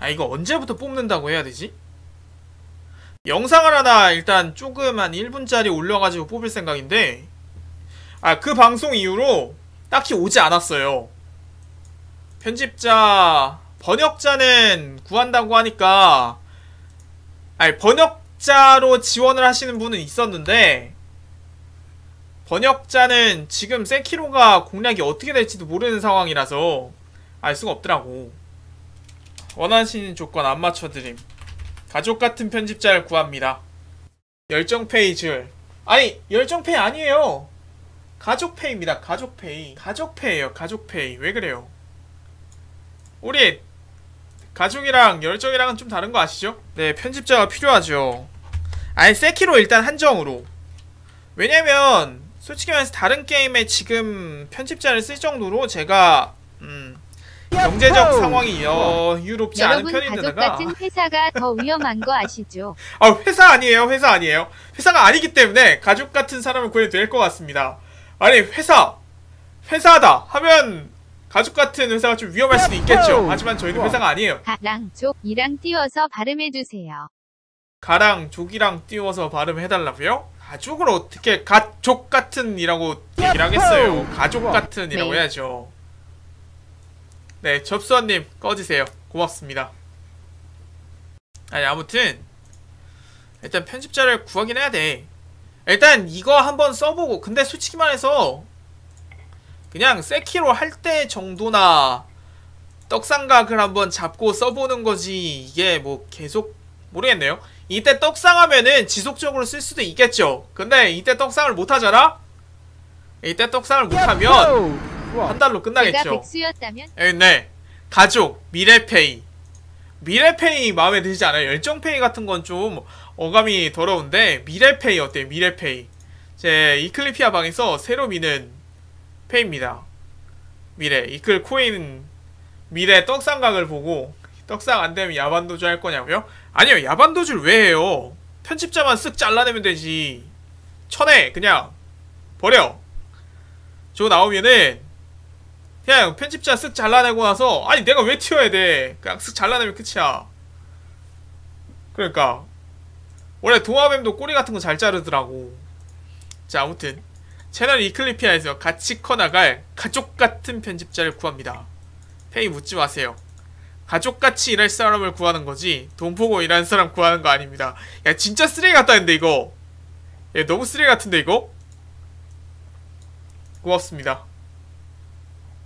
아 이거 언제부터 뽑는다고 해야 되지? 영상을 하나 일단 조금 한 1분짜리 올려가지고 뽑을 생각인데 아 그 방송 이후로 딱히 오지 않았어요 편집자 번역자는 구한다고 하니까 아니 번역자로 지원을 하시는 분은 있었는데 번역자는 지금 세키로가 공략이 어떻게 될지도 모르는 상황이라서 알 수가 없더라고 원하시는 조건 안 맞춰드림. 가족 같은 편집자를 구합니다. 열정 페이 줄. 아니 열정 페이 아니에요. 가족 페이입니다. 가족 페이. 가족 페이에요. 가족 페이. 왜 그래요? 우리 가족이랑 열정이랑은 좀 다른 거 아시죠? 네 편집자가 필요하죠. 아니 세키로 일단 한정으로. 왜냐면 솔직히 말해서 다른 게임에 지금 편집자를 쓸 정도로 제가 음, 경제적 상황이 여유롭지 않은 여러분 가족 편인데다가 같은 회사가 더 위험한 거 아시죠? 아 회사 아니에요 회사 아니에요. 회사가 아니기 때문에 가족 같은 사람을 구해도 될 것 같습니다. 아니 회사 회사다 하면 가족 같은 회사가 좀 위험할 수도 있겠죠. 하지만 저희는 회사가 아니에요. 가랑 족이랑 띄워서 발음해 주세요. 가랑 족이랑 띄워서 발음해달라고요? 가족을 어떻게 가족 같은이라고 얘기를 하겠어요? 가족 같은이라고 네. 해야죠 네 접수원님 꺼지세요. 고맙습니다. 아니 아무튼 일단 편집자를 구하긴 해야 돼. 일단 이거 한번 써보고 근데 솔직히 말해서 그냥 세키로 할 때 정도나 떡상각을 한번 잡고 써보는 거지. 이게 뭐 계속 모르겠네요. 이때 떡상하면은 지속적으로 쓸 수도 있겠죠. 근데 이때 떡상을 못하잖아? 이때 떡상을 못하면 한 달로 끝나겠죠 백수였다면 에, 네. 가족, 미래페이. 미래페이 마음에 들지 않아요? 열정페이 같은 건 좀 어감이 더러운데, 미래페이 어때요? 미래페이. 제 이클리피아 방에서 새로 미는 페이입니다. 미래. 이클 코인 미래 떡상각을 보고, 떡상 안 되면 야반도주 할 거냐고요? 아니요, 야반도주를 왜 해요? 편집자만 쓱 잘라내면 되지. 천에, 그냥, 버려. 저거 나오면은, 그냥 편집자 쓱 잘라내고 나서 아니 내가 왜 튀어야 돼? 그냥 쓱 잘라내면 끝이야. 그러니까 원래 동화뱀도 꼬리 같은 거 잘 자르더라고. 자 아무튼 채널 이클리피아에서 같이 커나갈 가족 같은 편집자를 구합니다. 페이 묻지 마세요. 가족같이 일할 사람을 구하는 거지 돈 보고 일하는 사람 구하는 거 아닙니다. 야 진짜 쓰레기 같다 근데 이거. 야 너무 쓰레기 같은데 이거? 고맙습니다